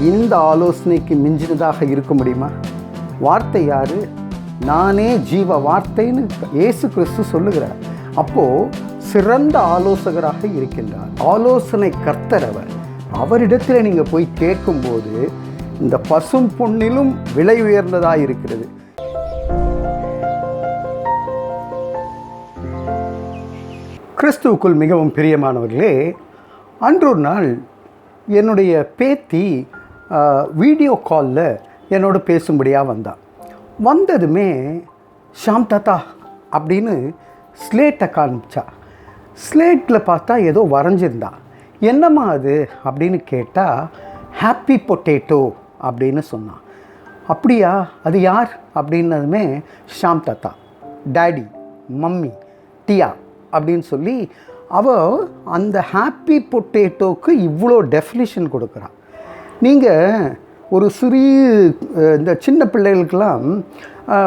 இந்த ஆலோசனைக்கு மிஞ்சினதாக இருக்க முடியுமா? வார்த்தை யார்? நானே ஜீவ வார்த்தைன்னு இயேசு கிறிஸ்து சொல்லுகிறார். அப்போது சிறந்த ஆலோசகராக இருக்கின்றார். ஆலோசனை கர்த்தர் அவர். அவரிடத்தில் நீங்கள் போய் கேட்கும்போது இந்த பசும் பொண்ணிலும் விலை உயர்ந்ததாக இருக்கிறது. கிறிஸ்துவுக்குள் மிகவும் பிரியமானவர்களே அன்றொரு நாள் என்னுடைய பேத்தி வீடியோ காலில் என்னோட பேசும்படியாக வந்தான் வந்ததுமே ஷாம் தாத்தா அப்படின்னு ஸ்லேட்டை காமிச்சா ஸ்லேட்டில் பார்த்தா ஏதோ வரைஞ்சிருந்தா. என்னம்மா அது? அப்படின்னு கேட்டால் ஹாப்பி பொட்டேட்டோ அப்படின்னு சொன்னான் அப்படியா? அது யார்? அப்படின்னதுமே ஷாம் தாத்தா டேடி மம்மி டியா அப்படின்னு சொல்லி அவள் அந்த ஹாப்பி பொட்டேட்டோக்கு இவ்வளோ டெஃபினிஷன் கொடுக்குறான் நீங்கள் ஒரு சிறிய இந்த சின்ன பிள்ளைகளுக்கெல்லாம்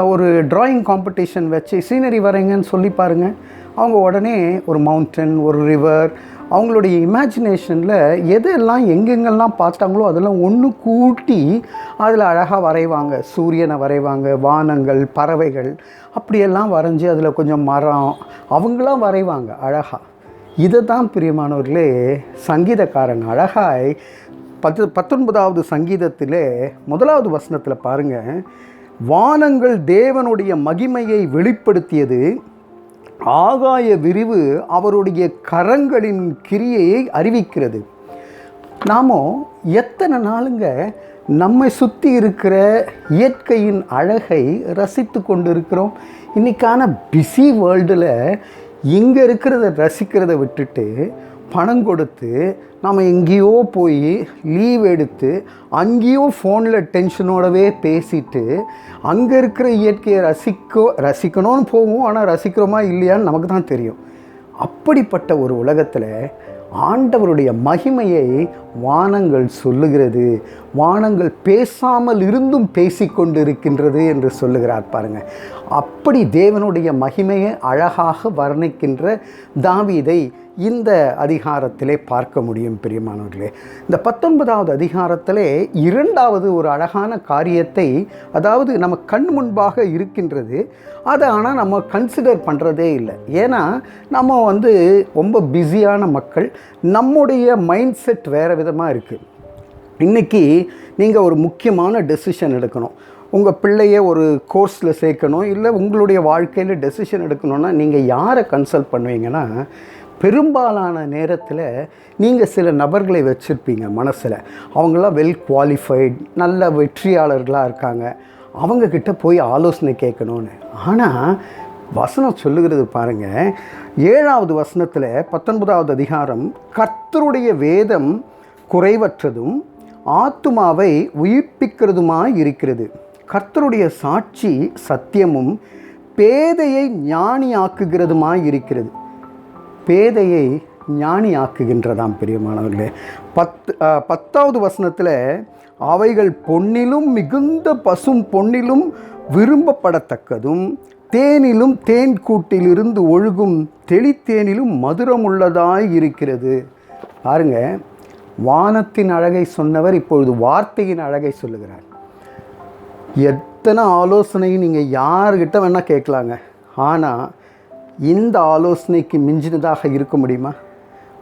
ஒரு ட்ராயிங் காம்படிஷன் வச்சு சீனரி வரைங்கன்னு சொல்லி பாருங்கள் அவங்க உடனே ஒரு மவுண்டன் ஒரு ரிவர் அவங்களுடைய இமேஜினேஷனில் எதெல்லாம் எங்கெங்கெல்லாம் பார்த்தாங்களோ அதெல்லாம் ஒன்று கூட்டி அதில் அழகாக வரைவாங்க. சூரியனை வரைவாங்க வானங்கள் பறவைகள் அப்படியெல்லாம் வரைஞ்சி அதில் கொஞ்சம் மரம் அவங்களாம் வரைவாங்க அழகாக இதை தான் பிரியமானவர்களே சங்கீதக்காரன் அழகாய் பத்து பத்தொன்பதாவது சங்கீதத்திலே முதலாவது வசனத்தில் பாருங்கள் வானங்கள் தேவனுடைய மகிமையை வெளிப்படுத்தியது. ஆகாய விரிவு அவருடைய கரங்களின் கிரியையை அறிவிக்கிறது. நாமோ எத்தனை நாளுங்க நம்மை சுற்றி இருக்கிற இயற்கையின் அழகை ரசித்து கொண்டு இருக்கிறோம் இன்றைக்கான பிஸி வேர்ல்டில் இங்கே இருக்கிறத ரசிக்கிறத விட்டுட்டு பணம் கொடுத்து நம்ம எங்கேயோ போய் லீவ் எடுத்து அங்கேயோ ஃபோனில் டென்ஷனோடவே பேசிட்டு அங்கே இருக்கிற இயற்கையை ரசிக்க ரசிக்கணும்னு போவோம் ஆனால் ரசிக்கிறோமா இல்லையான்னு நமக்கு தான் தெரியும். அப்படிப்பட்ட ஒரு உலகத்தில் ஆண்டவருடைய மகிமையை வானங்கள் சொல்லுகிறது வானங்கள் பேசாமல் இருந்தும் பேசிக்கொண்டிருக்கின்றது என்று சொல்லுகிறார் பாருங்கள் அப்படி தேவனுடைய மகிமையை அழகாக வர்ணிக்கின்ற தாவீதை இந்த அதிகாரத்திலே பார்க்க முடியும் பிரியமானவர்களே. இந்த பத்தொன்பதாவது அதிகாரத்திலே இரண்டாவது ஒரு அழகான காரியத்தை அதாவது நம்ம கண் முன்பாக இருக்கின்றது அதை ஆனால் நம்ம கன்சிடர் பண்ணுறதே இல்லை. ஏன்னா நம்ம வந்து ரொம்ப பிஸியான மக்கள் நம்முடைய மைண்ட் செட் வேறு விதமாக இருக்குது இன்றைக்கி நீங்கள் ஒரு முக்கியமான டெசிஷன் எடுக்கணும். உங்கள் பிள்ளைய ஒரு கோர்ஸில் சேர்க்கணும் இல்லை உங்களுடைய வாழ்க்கையில் டெசிஷன் எடுக்கணும்னா நீங்கள் யாரை கன்சல்ட் பண்ணுவீங்கன்னா பெரும்பாலான நேரத்தில் நீங்கள் சில நபர்களை வச்சுருப்பீங்க மனசில். அவங்களாம் வெல் குவாலிஃபைட் நல்ல வெற்றியாளர்களாக இருக்காங்க. அவங்கக்கிட்ட போய் ஆலோசனை கேட்கணும்னு. ஆனால் வசனம் சொல்லுகிறது பாருங்கள் ஏழாவது வசனத்தில் பத்தொன்பதாவது அதிகாரம் கர்த்தருடைய வேதம் குறைவற்றதும் ஆத்துமாவை உயிர்ப்பிக்கிறதுமாய் இருக்கிறது. கர்த்தருடைய சாட்சி சத்தியமும் பேதையை ஞானியாக்குகிறதுமாய் இருக்கிறது. பேதையை ஞானி ஆக்குகின்றதாம் பிரியமானவர்களே பத்து பத்தாவது வசனத்தில் அவைகள் பொன்னிலும் மிகுந்த பசும் பொன்னிலும் விரும்பப்படத்தக்கதும் தேனிலும் தேன் கூட்டிலிருந்து ஒழுகும் தெளித்தேனிலும் மதுரமுள்ளதாய் இருக்கிறது. பாருங்கள் வானத்தின் அழகை சொன்னவர் இப்பொழுது வார்த்தையின் அழகை சொல்லுகிறார். எத்தனை ஆலோசனையும் நீங்கள் யார்கிட்ட வேணால் கேட்கலாங்க. ஆனால் இந்த ஆலோசனைக்கு மிஞ்சினதாக இருக்க முடியுமா?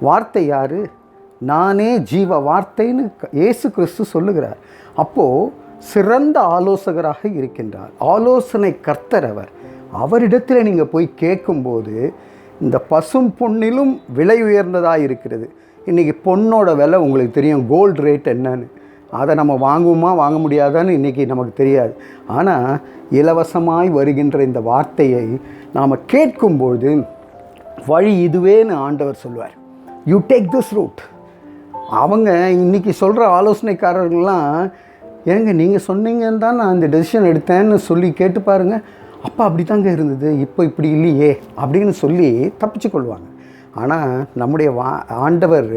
வார்த்தை யார்? நானே ஜீவ வார்த்தைன்னு க- இயேசு கிறிஸ்து சொல்லுகிறார். அப்போது சிறந்த ஆலோசகராக இருக்கின்றார். ஆலோசனை கர்த்தர் அவர். அவரிடத்தில் நீங்கள் போய் கேட்கும்போது இந்த பசும் பொன்னிலும் விலை உயர்ந்ததாக இருக்கிறது. இன்றைக்கி பொண்ணோட விலை உங்களுக்கு தெரியும். கோல்டு ரேட் என்னன்னு. அதை நம்ம வாங்குவோமா வாங்க முடியாதான்னு இன்றைக்கி நமக்கு தெரியாது. ஆனால் இலவசமாய் வருகின்ற இந்த வார்த்தையை நாம் கேட்கும்போது வழி இதுவேன்னு ஆண்டவர் சொல்வார் யூ டேக் திஸ் ரூட் அவங்க இன்னைக்கு சொல்கிற ஆலோசனைக்காரர்கள்லாம் ஏங்க நீங்கள் சொன்னீங்கன்னு தான் நான் இந்த டெசிஷன் எடுத்தேன்னு சொல்லி கேட்டு பாருங்கள் அப்போ அப்படி தாங்க இருந்தது. இப்போ இப்படி இல்லையே அப்படின்னு சொல்லி தப்பிச்சு கொள்வாங்க. ஆனால் நம்முடைய வா ஆண்டவர்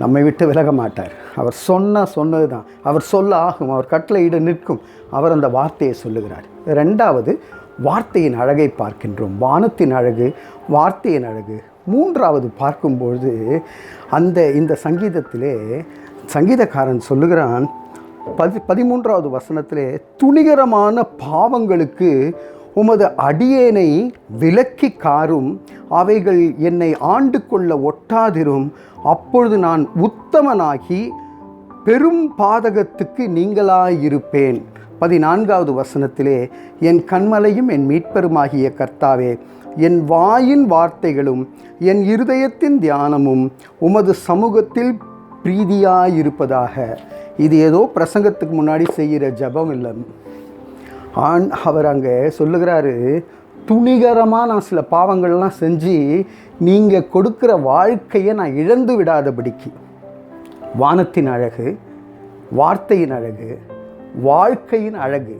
நம்மை விட்டு விலக மாட்டார். அவர் சொன்னால் சொன்னது தான் அவர் சொல்ல ஆகும். அவர் கட்டளையிட நிற்கும். அவர் அந்த வார்த்தையை சொல்லுகிறார். ரெண்டாவது வார்த்தையின் அழகை பார்க்கின்றோம். வானத்தின் அழகு வார்த்தையின் அழகு. மூன்றாவது பார்க்கும்பொழுது அந்த இந்த சங்கீதத்திலே சங்கீதக்காரன் சொல்லுகிறான் பதி பதிமூன்றாவது வசனத்திலே துணிகரமான பாவங்களுக்கு உமது அடியேனை விலக்கி காரும் அவைகள் என்னை ஆண்டு கொள்ள ஒட்டாதிரும். அப்பொழுது நான் உத்தமனாகி பெரும் பாதகத்துக்கு நீங்களாயிருப்பேன். பதினான்காவது வசனத்திலே என் கண்மலையும் என் மீட்பெருமாகிய கர்த்தாவே என் வாயின் வார்த்தைகளும் என் இருதயத்தின் தியானமும் உமது சமூகத்தில் பிரீதியாயிருப்பதாக. இது ஏதோ பிரசங்கத்துக்கு முன்னாடி செய்கிற ஜெபம் இல்லை ஆண் அவர் அங்கே சொல்லுகிறாரு துணிகரமாக நான் சில பாவங்கள்லாம் செஞ்சு நீங்கள் கொடுக்குற வாழ்க்கையை நான் இழந்து விடாதபடிக்கு. வானத்தின் அழகு வார்த்தையின் அழகு வாழ்க்கையின் அழகு.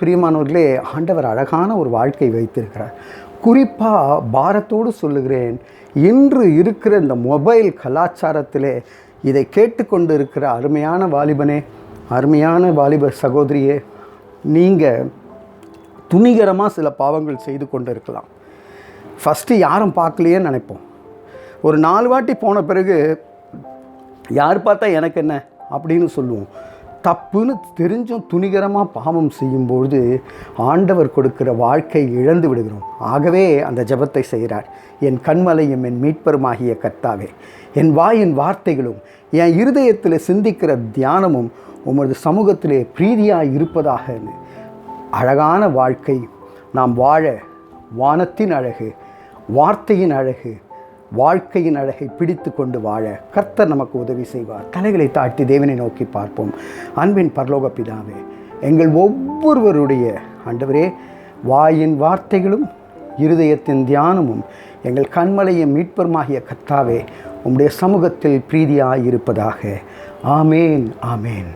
பிரியமானவர்களே ஆண்டவர் அழகான ஒரு வாழ்க்கை வைத்திருக்கிறார். குறிப்பாக பாரத்தோடு சொல்லுகிறேன் இன்று இருக்கிற இந்த மொபைல் கலாச்சாரத்திலே இதை கேட்டுக்கொண்டு இருக்கிற அருமையான வாலிபனே அருமையான வாலிப சகோதரியே நீங்கள் துணிகரமாக சில பாவங்கள் செய்து கொண்டு இருக்கலாம் ஃபஸ்ட்டு யாரும் பார்க்கலையேன்னு நினைப்போம். ஒரு நாலு வாட்டி போன பிறகு யார் பார்த்தா எனக்கு என்ன? அப்படின்னு சொல்லுவோம். தப்புன்னு தெரிஞ்சும் துணிகரமாக பாவம் செய்யும்பொழுது ஆண்டவர் கொடுக்கிற வாழ்க்கை இழந்து விடுகிறோம். ஆகவே அந்த ஜெபத்தை செய்கிறார். என் கண்மலையும் என் மீட்பருமாகிய கர்த்தாவே என் வாயின் வார்த்தைகளும் என் இருதயத்தில் சிந்திக்கிற தியானமும் உமது சமூகத்திலே பிரீதியாக இருப்பதாகன்னு அழகான வாழ்க்கை. நாம் வாழ வானத்தின் அழகு வார்த்தையின் அழகு வாழ்க்கையின் அழகை பிடித்து கொண்டு வாழ கர்த்தர் நமக்கு உதவி செய்வார். தலைகளை தாட்டி தேவனை நோக்கி பார்ப்போம். அன்பின் பரலோக பிதாவே எங்கள் ஒவ்வொருவருடைய ஆண்டவரே வாயின் வார்த்தைகளும் இருதயத்தின் தியானமும் எங்கள் கண்மலையும் மீட்பருமாகிய கர்த்தாவே உம்முடைய சமூகத்தில் பிரீதியாக இருப்பதாக ஆமேன் ஆமேன்.